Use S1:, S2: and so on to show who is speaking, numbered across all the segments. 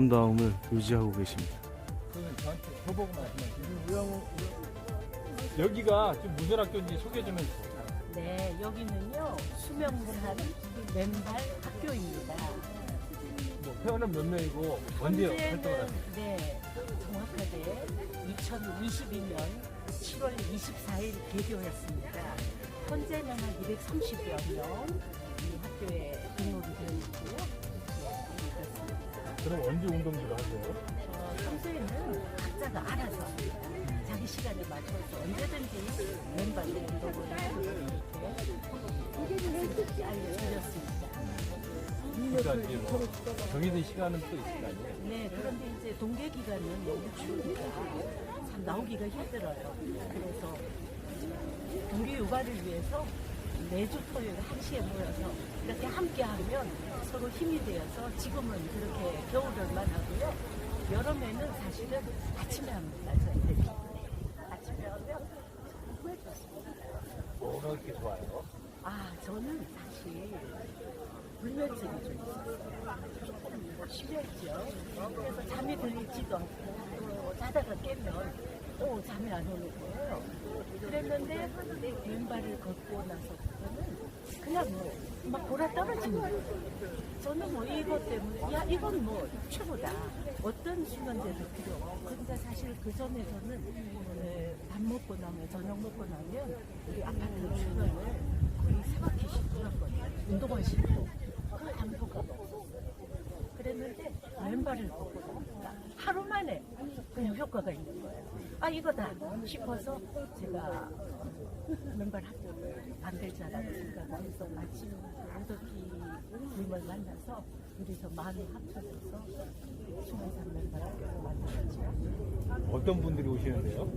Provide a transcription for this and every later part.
S1: 아름다움을 유지하고 계십니다.
S2: 그러면 저한테 저보고 말씀하시면 여기가 지금 무슨 학교인지 소개 좀 해주세요.
S3: 네, 여기는요 수명문한 맨발 학교입니다.
S2: 뭐 회원은 몇 명이고 언제 활동을 하세요?
S3: 네, 정확하게 2022년 7월 24일 개교했습니다. 현재는 한 230여 명이 학교에 등록이 되어
S2: 그럼 언제 운동기로 하세요?
S3: 어, 평소에는 각자가 알아서 자기 시간에 맞춰서 언제든지 맨발로 운동을 하고 이렇게 알려드렸습니다.
S2: 그러니까 이제 뭐 정해진 시간은 또 있을 거 아니에요?
S3: 네, 그런데 이제 동계 기간은 너무 추우니까 참 나오기가 힘들어요. 그래서 동계 육아를 위해서 매주 토요일 1시에 모여서 이렇게 함께 하면 서로 힘이 되어서 지금은 그렇게 겨울을만 하고요. 여름에는 사실은 아침에 합니다. 저희들이. 아침에 하면 정말 좋습니다.
S2: 뭐가 그렇게 좋아요?
S3: 아, 저는 사실 불면증이 좀 있었어요. 조금 뭐 심했죠. 그래서 잠이 들리지도 않고 또 자다가 깨면 또 잠이 안 오는 거예요. 그랬는데 내 왼발을 걷고 나서부터는 그냥 뭐막 돌아 떨어지는 거예요. 저는 뭐 이것 때문에 야 이건 뭐 최고다. 어떤 수면제도 필요 근데 사실 그 전에 저는 에, 밥 먹고 나면 저녁 먹고 나면 우리 아파트 주변을 거의 세 바퀴씩 돌았거든요. 운동화 신고 그 안도가 없었어요. 그랬는데 왼발을 걷고 나니까 하루 만에 그냥 효과가 있는 거예요. 아 이거다 싶어서 제가 맨발 학교를 만들자라고 생각해서 마침 오덕기님을 만나서 둘이서 마음이 합쳐져서 맨발 학교를 만들었죠.
S2: 어떤 분들이 오시는데요?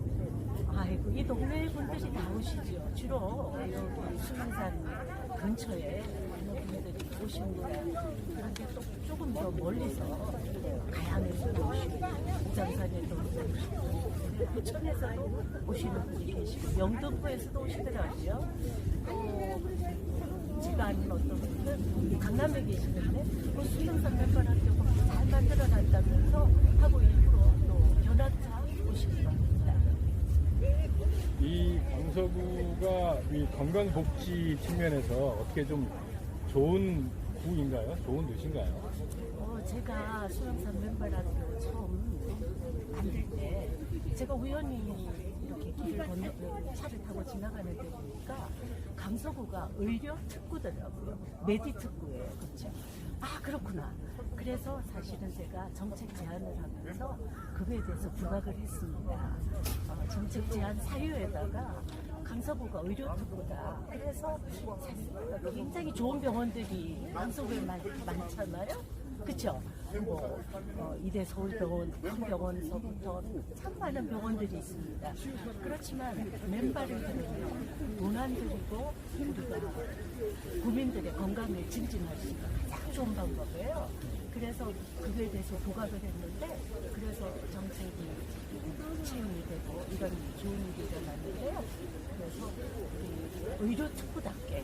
S3: 아이고 이 동네 분들이 나오시죠. 주로 여기 수문산 근처에 분들이 오십니다. 그런데 또 조금 더 멀리서 가양에서도 오시고 우장산에도 오시고 부천에서도 오시는 분이 계시고 영등포에서도 오시더라고요. 아는 어떤 분은 강남에 계시는데 그 수능산 맨발학교 잘 만들어놨다면서 하고 일부러 또 견학차 오시기도 합니다.
S2: 이 강서구가 이 건강복지 측면에서 어떻게 좀 좋은 구인가요? 좋은 도시인가요?
S3: 어, 제가 수영산 맨발학교 처음 만들 때 제가 우연히 이렇게 길을 건너 차를 타고 지나가는 데 보니까 강서구가 의료 특구더라고요. 메디 특구예요. 그렇죠? 아 그렇구나. 그래서 사실은 제가 정책 제안을 하면서 그거에 대해서 부각을 했습니다. 어, 정책 제안 사유에다가 강서구가 의료 특구다. 그래서 굉장히 좋은 병원들이 강서구에 많, 많잖아요. 그 쵸? 뭐, 어, 이대 서울병원, 한병원서부터 참 많은 병원들이 있습니다. 그렇지만 맨발을 들으면 돈안 들이고 우리가 국민들의 건강을 증진할 수 있는 가장 좋은 방법이에요. 그래서 그거에 대해서 부각을 했는데, 그래서 정책이 채용이 되고 이런 좋은 일이 이 의료 특구답게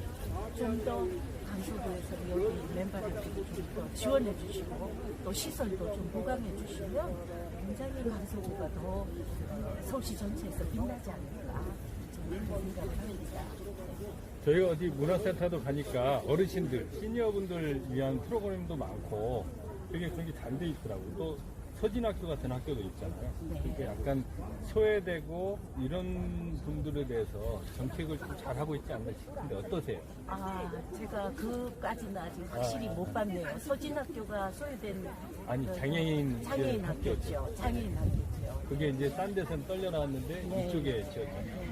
S3: 좀 더 강서구에서 여기 맨발을 좀더 지원해 주시고 또 시설도 좀 보강해 주시면 굉장히 강서구가 더 서울시 전체에서 빛나지 않을까 저는 그런 생각을 합니다.
S2: 저희가 어디 문화센터도 가니까 어르신들, 시니어분들 위한 프로그램도 많고 되게 그런 게 잘 돼 있더라고요. 또 서진학교 같은 학교도 있잖아요.
S3: 네.
S2: 그게 약간 소외되고 이런 분들에 대해서 정책을 좀 잘하고 있지 않나 싶은데 어떠세요?
S3: 아, 제가 그까지는 아직 확실히 못 봤네요. 서진학교가 소외된
S2: 아니,
S3: 그
S2: 장애인
S3: 장애인
S2: 학교죠.
S3: 장애인 학교죠.
S2: 그게 이제 딴 데서는 떨려 나왔는데
S3: 네.
S2: 이쪽에 지었잖아요.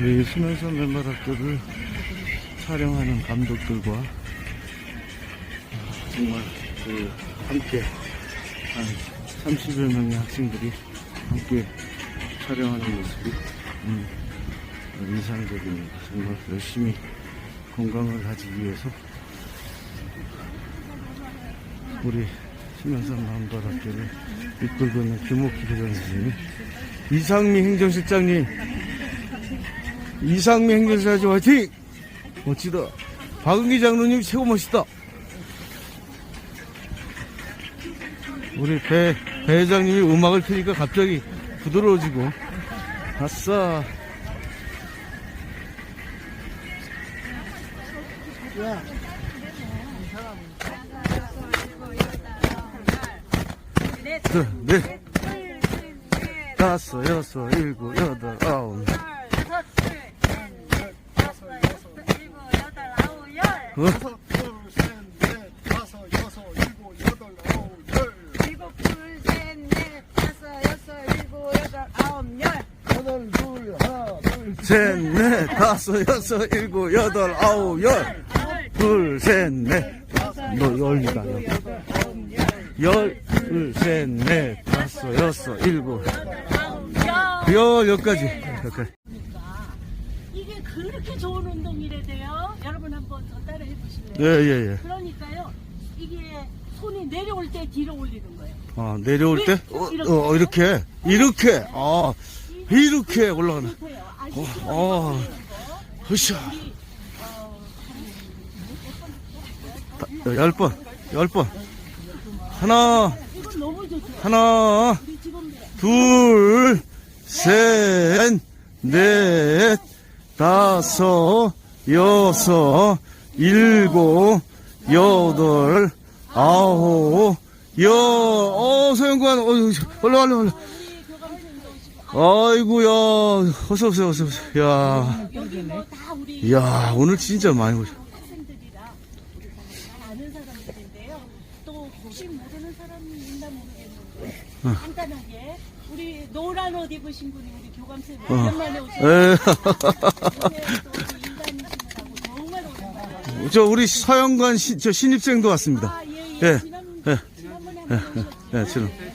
S1: 이 수면산 맨발 학교를 촬영하는 감독들과 아, 정말 그 함께 한 30여 명의 학생들이 함께 촬영하는 모습이 음, 인상적입니다. 정말 열심히 건강을 하기 위해서 우리 수면산 맨발 학교를 이끌고 있는 김옥희 교장 선생님, 이상미 행정실장님, 이상미 행정실장 화이팅! 멋지다. 박은기 장로님 최고 멋있다. 우리 배, 배 회장님이 음악을 트니까 갑자기 부드러워지고. 아싸. 둘, 넷, 다섯, 여섯, 일곱, 여덟, 아홉. 어? 셋, 넷, 다섯, 여섯, 일곱, 여덟, 아홉, 열. 둘, 셋, 넷. 너 열이다, 열. 열, 둘, 셋, 넷, 다섯, 여섯, 일곱. 열, 여기까지. 여기까지.
S3: 이게 그렇게 좋은 운동이래 돼요. 여러분 한번 더 따라 해보실래요?
S1: 예, 예, 예.
S3: 그러니까요. 이게 손이 내려올 때 뒤로 올리는 거예요.
S1: 아, 내려올 때? 어, 어, 이렇게. 이렇게. 아, 이렇게 올라가는.
S3: 보세요.
S1: 어? 어. 으쌰. 열 번, 열 번. 하나. 하나, 둘, 셋, 넷, 다섯, 여섯, 일곱, 여덟, 아홉, 여, 어, 소영관, 어, 올라, 올라, 올라. 아이고야, 어서 오세요, 어서 오세요. 야,
S3: 여기 뭐 다 우리
S1: 이야, 오늘 진짜 많이 오셨
S3: 학생들이라 우리 잘 아는 사람들인데요. 또 혹시 모르는 사람이 있나 모르겠는데
S1: 어.
S3: 간단하게 우리 노란 옷 입으신 분이 우리 교감쌤
S1: 어.
S3: 오랜만에 오신
S1: 에,
S3: 인간이시라고 정말 오랜만에
S1: 저 우리 서영관 시, 저 신입생도 왔습니다.
S3: 아, 예, 예.
S1: 예,
S3: 지난,
S1: 예.
S3: 지난번에 한번 오셨죠.
S1: 예.
S3: 그래서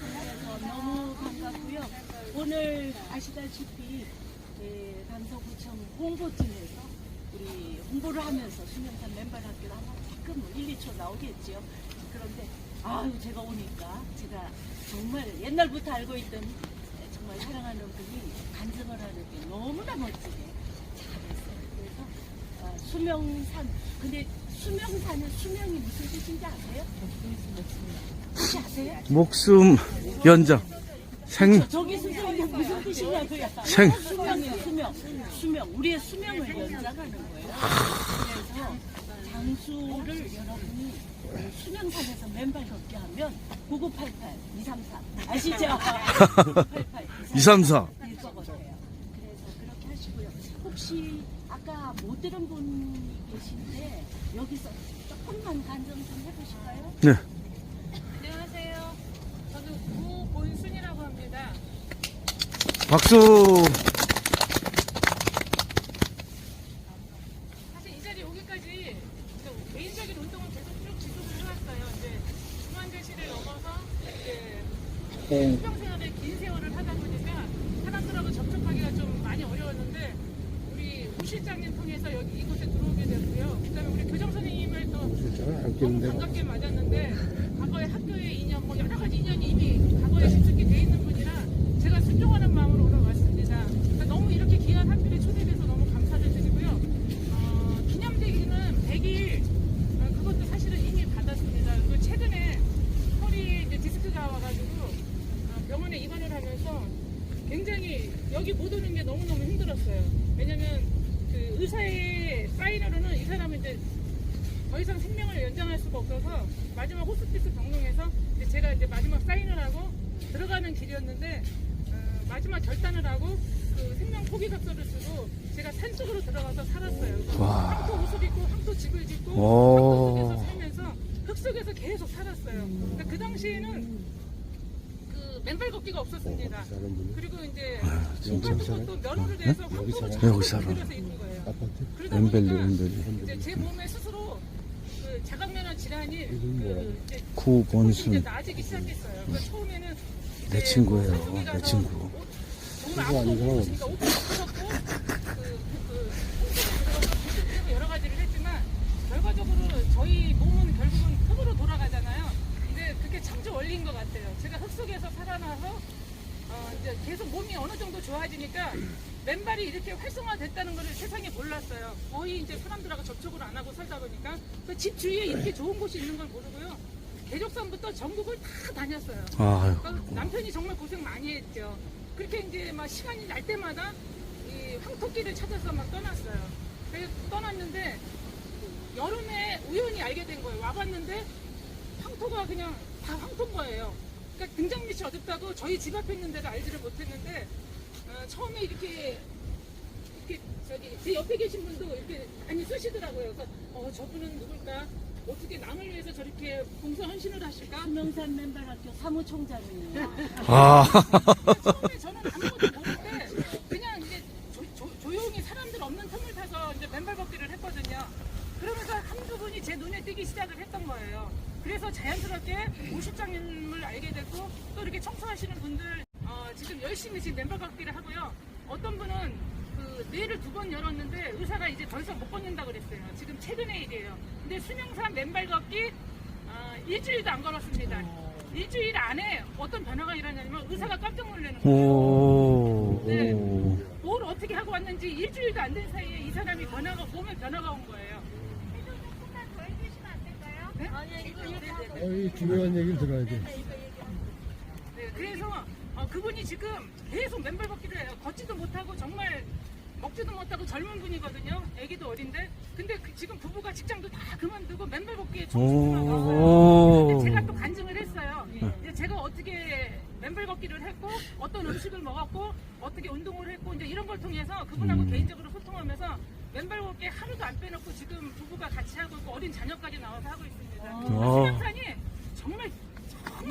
S3: 너무 반갑고요. 오늘 아시다시피 예, 강서구청 홍보팀에서 우리 홍보를 하면서 수명산 맨발 학교를 한번 가끔 뭐 1, 2초 나오겠지요. 그런데 아유 제가 오니까 제가 정말 옛날부터 알고 있던 예, 정말 사랑하는 분이 간증을 하는데 너무나 멋지게 잘했어요. 그래서 어, 수명산 근데 수명산은 수명이 무슨 뜻인지 아세요? 혹시 아세요?
S1: 목숨 연장, 생,
S3: 저기 선생님 무슨 뜻이냐고요?
S1: 생.
S3: 수명이요 수명 수명 우리의 수명을 연장하는 거예요. 그래서 장수를 여러분이 수명산에서 맨발 걷기 하면 9988 233 아시죠? 9988
S1: 234.
S3: 일 거거든요. 그래서 그렇게 하시고요. 혹시 아까 못 들은 분이 계신데 여기서 조금만 간증 좀 해보실까요?
S1: 네.
S4: 안녕하세요. 저는 구본순이라고 합니다.
S1: 박수.
S4: 사실 이 자리에 오기까지 개인적인 운동을 계속 쭉 지속을 해왔어요. 이제 중환자실을 넘어서 이제 수병생활에 긴 세월을 하다 보니까 사람들하고 접촉하기가 좀 많이 어려웠는데 우리 우 실장님 통해서 여기 이곳에 들어오게 됐고요. 그다음에 우리 교장 선생님을 또 너무 반갑게 맞았는데 과거에 학교의 인연 뭐 여러 가지 인연이 이미 과거에 깊숙이 돼 있는 분이라 제가 순종하는 마음으로 오러 왔습니다. 그러니까 너무 이렇게 귀한 학교에 초대돼서 너무 감사를 드리고요. 어, 기념되기는 100일 어, 그것도 사실은 이미 받았습니다. 그 최근에 허리 이제 디스크가 와가지고 어, 병원에 입원을 하면서 굉장히 여기 못 오는 게 너무너무 힘들었어요. 왜냐면 그 의사의 사인으로는 이 사람은 이제 더 이상 생명을 연장할 수가 없어서 마지막 호스피스 병동에서 제가 이제 마지막 사인을 하고 들어가는 길이었는데 어, 마지막 결단을 하고 그 생명 포기 각서를 쓰고 제가 산속으로 들어가서 살았어요.
S1: 와.
S4: 항토 옷을 입고 항토 집을 짓고
S1: 오.
S4: 항토 속에서 살면서 흙 속에서 계속 살았어요. 그러니까 그 당시에는 그 맨발 걷기가 없었습니다. 그리고 이제 신발 또 면허를 내서
S1: 아, 여기 살아.
S4: 들여서 입는 거예요. 그러다
S1: 엠벨리,
S4: 보니까
S1: 엠벨리.
S4: 이제 제 몸에 스스로 그 자각면허 질환이 그 이제 이제
S1: 구권순.
S4: 나아지기 시작했어요. 그러니까 처음에는
S1: 내 친구예요, 내 친구.
S4: 그, 그, 그, 여러 가지를 했지만 결과적으로 저희 몸은 결국은 흙으로 돌아가잖아요. 근데 그게 창조 원리인 것 같아요. 제가 흙 속에서 살아나서 어, 이제 계속 몸이 어느 정도 좋아지니까 맨발이 이렇게 활성화됐다는 것을 세상에 몰랐어요. 거의 이제 사람들하고 접촉을 안 하고 살다 보니까 그 집 주위에 이렇게 좋은 곳이 있는 걸 모르고요. 계족산부터 전국을 다 다녔어요.
S1: 아유.
S4: 그러니까 남편이 정말 고생 많이 했죠. 그렇게 이제 막 시간이 날 때마다 이 황토끼를 찾아서 막 떠났어요. 그래서 떠났는데 여름에 우연히 알게 된 거예요. 와봤는데 황토가 그냥 다 황토인 거예요. 그러니까 등장빛이 어둡다고 저희 집 앞에 있는 데를 알지를 못했는데 어, 처음에 이렇게 이렇게 저기 제 옆에 계신 분도 이렇게 많이 쓰시더라고요. 그래서 어 저분은 누굴까? 어떻게 남을 위해서 저렇게 봉사 헌신을 하실까?
S3: 수명산 맨발학교 사무총장이에요.
S1: 아.
S4: 처음에 저는 아무것도 모르는데 그냥 이제 조, 용히 사람들 없는 틈을 타서 이제 맨발 걷기를 했거든요. 그러면서 한두 분이 제 눈에 띄기 시작을 했던 거예요. 그래서 자연스럽게 오실장님을 알게 됐고 또 이렇게 청소하시는 분들 어, 지금 열심히 지금 맨발 걷기를 하고요. 어떤 분은 그 뇌를 두 번 열었는데 의사가 이제 더 이상 못 걷는다 그랬어요. 지금 최근의 일이에요. 근데 수명산 맨발 걷기 어, 일주일도 안 걸었습니다. 일주일 안에 어떤 변화가 일어나냐면 의사가 깜짝 놀라는 거예요.
S1: 오.
S4: 네.
S1: 오.
S4: 뭘 어떻게 하고 왔는지 일주일도 안 된 사이에 이 사람이 변화가 몸에 변화가 온 거예요. 네?
S5: 어, 이 중요한 얘기를 들어야 돼.
S4: 네, 그래서 어, 그분이 지금 계속 맨발 걷기를 해요. 걷지도 못하고 정말 먹지도 못하고 젊은 분이거든요. 아기도 어린데. 근데 그 지금 부부가 직장도 다 그만두고 맨발 걷기에.
S1: 오.
S4: 근데 제가 또 간증을 했어요. 이제 제가 어떻게 맨발 걷기를 했고 어떤 음식을 먹었고 어떻게 운동을 했고 이제 이런 걸 통해서 그분하고 개인적으로 소통하면서 맨발 걷기 하루도 안 빼놓고 지금 부부가 같이 하고 있고 어린 자녀까지 나와서 하고 있습니다.
S1: 아.
S4: 수명산이 정말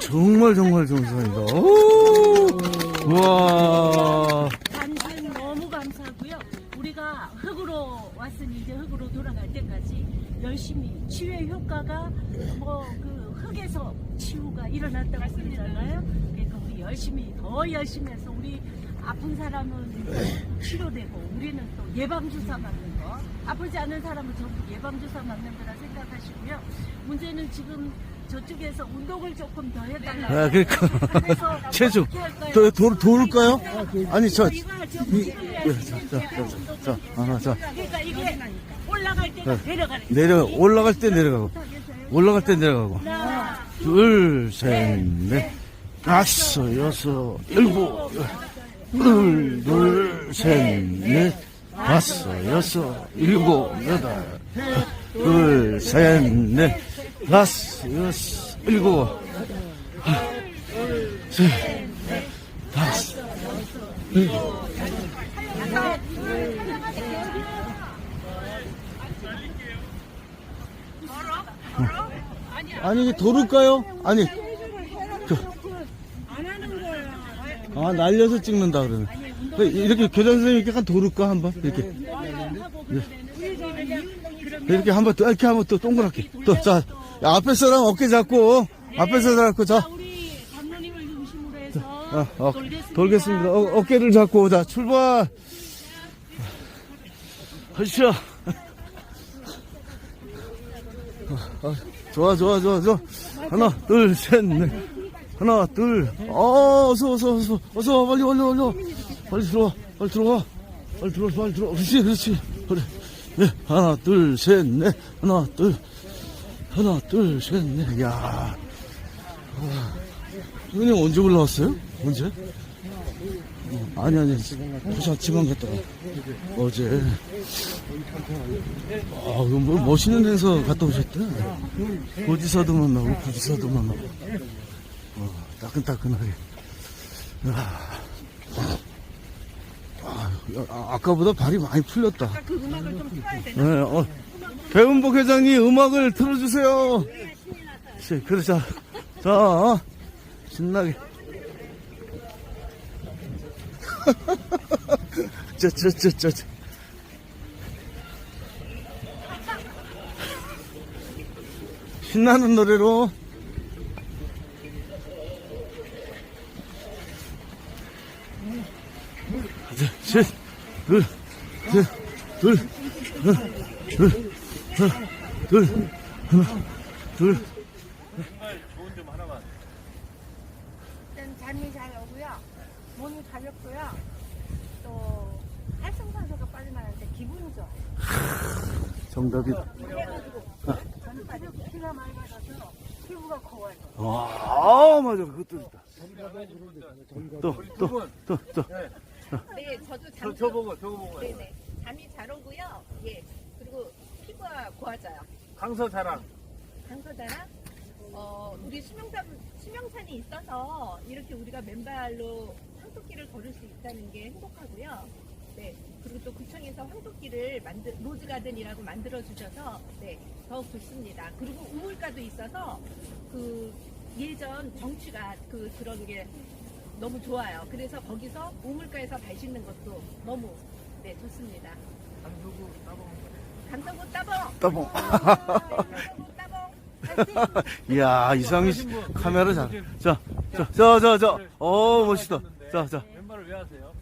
S1: 정말 정말 좋은 사람이다. 오. 우와.
S3: 우리가 흙으로 왔으니 이제 흙으로 돌아갈 때까지 열심히 치유의 효과가 뭐 그 흙에서 치유가 일어났다고 그러잖아요. 그러니까 우리 열심히 더 열심히 해서 우리 아픈 사람은 치료되고 우리는 또 예방 주사 맞는 거 아프지 않은 사람은 전부 예방 주사 맞는 거라 생각하시고요. 문제는 지금 저쪽에서 운동을 조금 더 해달라고.
S1: 아, 그러니까. 체중.
S3: 할까요?
S1: 도, 도, 도울까요? 아니, 저,
S3: 저
S1: 이, 예, 자, 자, 자, 자, 자, 하나, 자.
S3: 그러니까 이게 올라갈 때가 내려가는
S1: 내려, 올라갈 때 내려가고. 올라갈 때 내려가고.
S3: 하나,
S1: 둘, 셋, 넷, 다섯, 여섯, 일곱. 둘, 둘, 셋, 넷, 다섯, 여섯, 일곱, 여덟. 둘, 셋, 넷, 다섯, 여섯, 일곱. 셋, 다섯. 아니, 이게 도를까요? 아니, 그, 아, 날려서 찍는다, 그러면. 그, 이렇게 교장 선생님 한 도를까, 한번? 이렇게. 이렇게 한번, 또, 이렇게 한번 또 동그랗게. 또, 자, 야, 앞에 사람 어깨 잡고, 앞에 사람 잡고, 자.
S3: 우리 장로님을 중심으로 해서
S1: 어, 어,
S3: 돌겠습니다.
S1: 돌겠습니다. 어, 어깨를 잡고, 자, 출발! 하시죠. 어, 어, 좋아, 좋아, 좋아, 좋아. 하나, 둘, 셋, 넷. 하나, 둘. 어, 어서, 어서, 어서, 어서, 빨리, 빨리, 빨리. 빨리 들어와, 빨리 들어와. 빨리 들어와, 빨리 들어와. 그렇지, 그렇지. 그래. 네, 하나, 둘, 셋, 넷. 하나, 둘. 하나, 둘, 셋, 넷. 야 형님 언제 올라왔어요? 언제? 어, 아니 아니 부산 지방 갔다 가 어제 아 뭐 멋있는 데서 갔다 오셨대 고지사도 만나고 부지사도 만나고 어, 따끈따끈하게 야. 아, 아, 아까보다 발이 많이 풀렸다
S4: 그.
S1: 네, 어, 배은복 회장님 음악을 틀어주세요. 시, 그래, 자, 자, 어, 신나게. 저, 저, 저, 저, 저. 신나는 노래로. 셋, 둘, 셋, 둘, 하나, 둘, 하나, 둘, 하나, 둘.
S6: 일단 잠이 잘 오고요. 몸이 가볍고요. 또
S3: 기분이 좋아.
S1: 정답이다.
S3: 저는 아주 피가 많이 받아서 피부가 고와요.
S1: 와, 아, 맞아. 그것도 있다. 또, 또, 또, 또.
S6: 네, 저도
S2: 잠저 보고 저거 보고
S6: 네네. 잠이 잘 오고요. 예. 피부가 고와져요.
S2: 강서 자랑
S6: 강서자랑 어, 우리 수명산 수명산이 있어서 이렇게 우리가 맨발로 황토길을 걸을 수 있다는 게 행복하고요. 네. 그리고 또 구청에서 황토길을 만들 로즈 가든이라고 만들어 주셔서 네, 더욱 좋습니다. 그리고 우물가도 있어서 그 예전 정취가 그 그런 게 너무 좋아요. 그래서 거기서 우물가에서 발 씻는 것도 너무 네, 좋습니다. 강서구 따봉.
S1: 따봉.
S6: 강서구 따봉.
S1: 이야, 이상희 씨 카메라 잘. 자, 자, 자, 자, 자. 어, 멋있다. 자, 자.
S2: 왼발을 왜 하세요?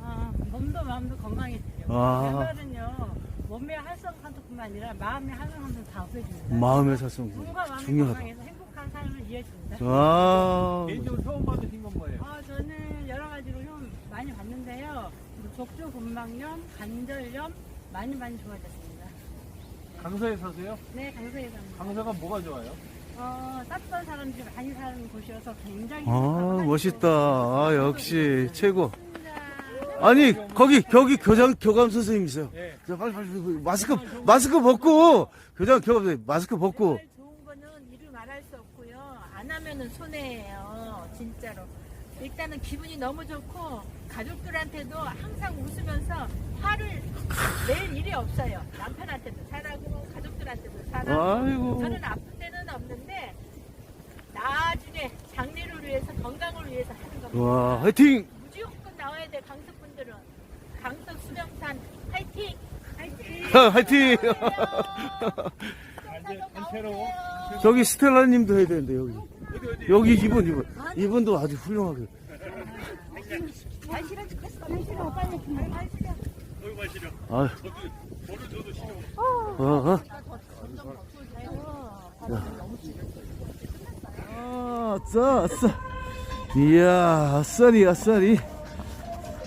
S7: 아, 몸도 마음도 건강해지죠.
S1: 아.
S7: 왼발은요, 몸의 활성산소뿐만 아니라 마음의 활성산소 다 없애줍니다.
S1: 마음의 사성
S7: 몸과 마음이
S1: 중요하다.
S7: 건강해서 행복한 삶을 이어줍니다.
S1: 아,
S2: 개인적으로 처음 받으신 건 뭐예요?
S7: 아, 저는 여러 가지로 좀 많이 봤는데요. 족저 근막염, 관절염 많이 많이 좋아졌습니다.
S2: 강서에 사세요?
S7: 네, 강서에 삽니다.
S2: 강서가 뭐가 좋아요?
S7: 어, 따뜻한 사람들이 많이 사는 곳이어서 굉장히
S1: 아, 멋있다. 아, 역시 최고. 아니, 거기, 거기 교장, 교감 선생님이세요.
S2: 예.
S1: 자, 빨리, 빨리, 빨리, 마스크, 마스크 벗고, 교장, 교감 선생님, 마스크 벗고.
S6: 정말 좋은 거는 이루 말할 수 없고요. 안 하면은 손해예요. 진짜로. 일단은 기분이 너무 좋고 가족들한테도 항상 웃으면서 화를 낼 일이 없어요. 남편한테도 잘하고 가족들한테도 잘하고.
S1: 아이고.
S6: 저는 아픈 데는 없는데 나중에 장래를 위해서 건강을 위해서 하는 겁니다.
S1: 와, 화이팅!
S6: 무조건 나와야 돼 강서 분들은. 강서 수령산 화이팅! 화이팅!
S1: 화이팅! 저기 스텔라님도 해야 되는데, 여기. 여기 이분, 이분. 이분도 아주 훌륭하게. 아유. 어, 어. 아, 아싸, 아싸. 이야, 아싸리, 아싸리.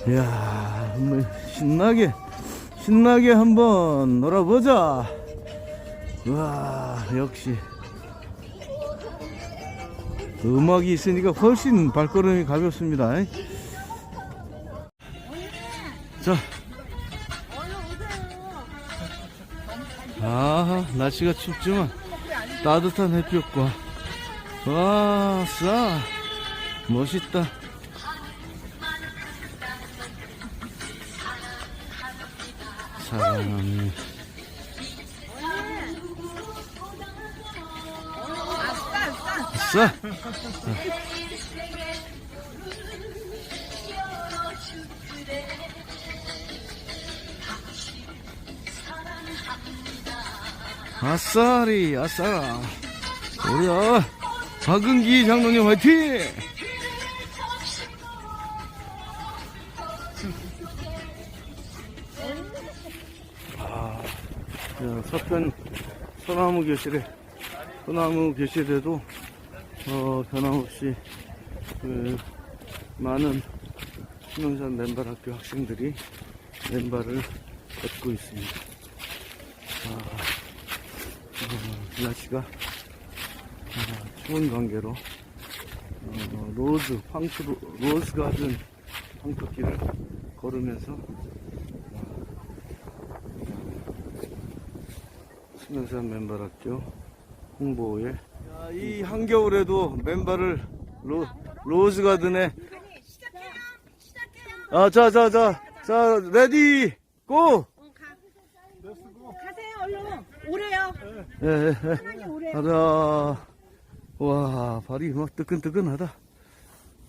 S1: 이야, 뭐, 신나게, 신나게 한번 놀아보자. 와, 역시. 음악이 있으니까 훨씬 발걸음이 가볍습니다. 자. 아, 날씨가 춥지만 따뜻한 햇볕과 와, 싸 멋있다. 사랑합니다. 아싸! 아싸리, 아싸라. 우리야, 박은기 장로님 화이팅! 아, 자, 서편 소나무 교실에, 소나무 교실에도, 어, 변함없이, 그, 많은 신흥산 맨발 학교 학생들이 맨발을 걷고 있습니다. 아, 어, 날씨가 어, 추운 관계로 어, 로즈 황토 로즈 가든 황토길을 걸으면서 수면산 맨발학교 홍보에 이 한겨울에도 맨발을 로, 로즈 가든에. 아, 자, 자, 자, 자, 레디, 고!
S3: 가세요, 얼른. 오래요.
S1: 예, 예, 예. 가자. 와, 발이 막 뜨끈뜨끈하다.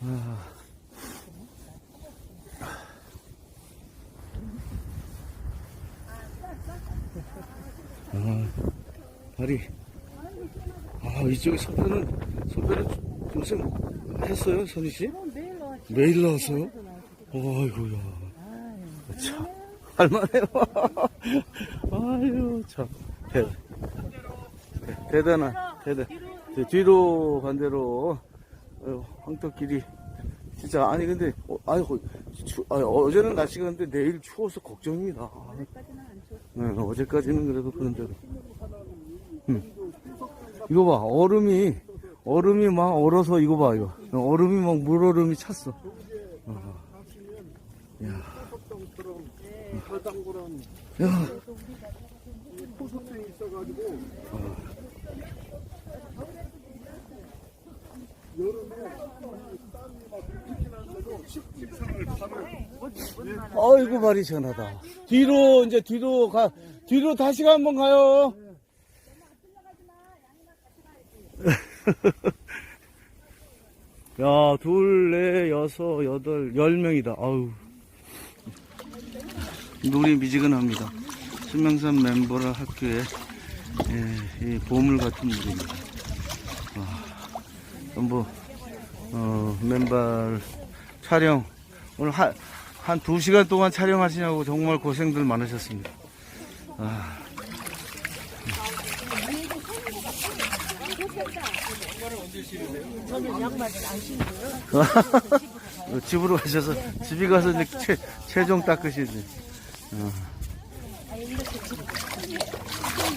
S1: 아. 아, 발이. 아, 이쪽에 선배는 요새 뭐 했어요, 선희 씨?
S7: 매일 나왔죠.
S1: 매일 나왔어요? 아이고야. 참, 할만해요. 아유, 참. 대, 대단한, 대단. 저 뒤로 반대로, 어, 황토길이, 진짜, 아니, 근데, 어, 아이고, 추, 아, 어제는 날씨가 근데 내일 추워서 걱정입니다. 네, 어제까지는 그래도 그런 적. 응. 이거 봐, 얼음이, 얼음이 막 얼어서 이거 봐, 이거. 얼음이 막 물얼음이 찼어. 어. 야. 야.
S5: 있어가지고
S1: 아이고, 말이 시원하다. 뒤로, 이제 뒤로 가, 뒤로 다시 한번 가요. 야, 둘, 넷, 여섯, 여덟, 열 명이다. 아우. 눈이 미지근합니다. 수명산 멤버라 학교에, 예, 이 보물 같은 물입니다. 와, 전부, 어, 맨발 촬영. 오늘 한, 한두 시간 동안 촬영하시냐고 정말 고생들 많으셨습니다. 아. 어, 집으로 가셔서 집에 가서 이제 최, 최종 닦으시지. 어.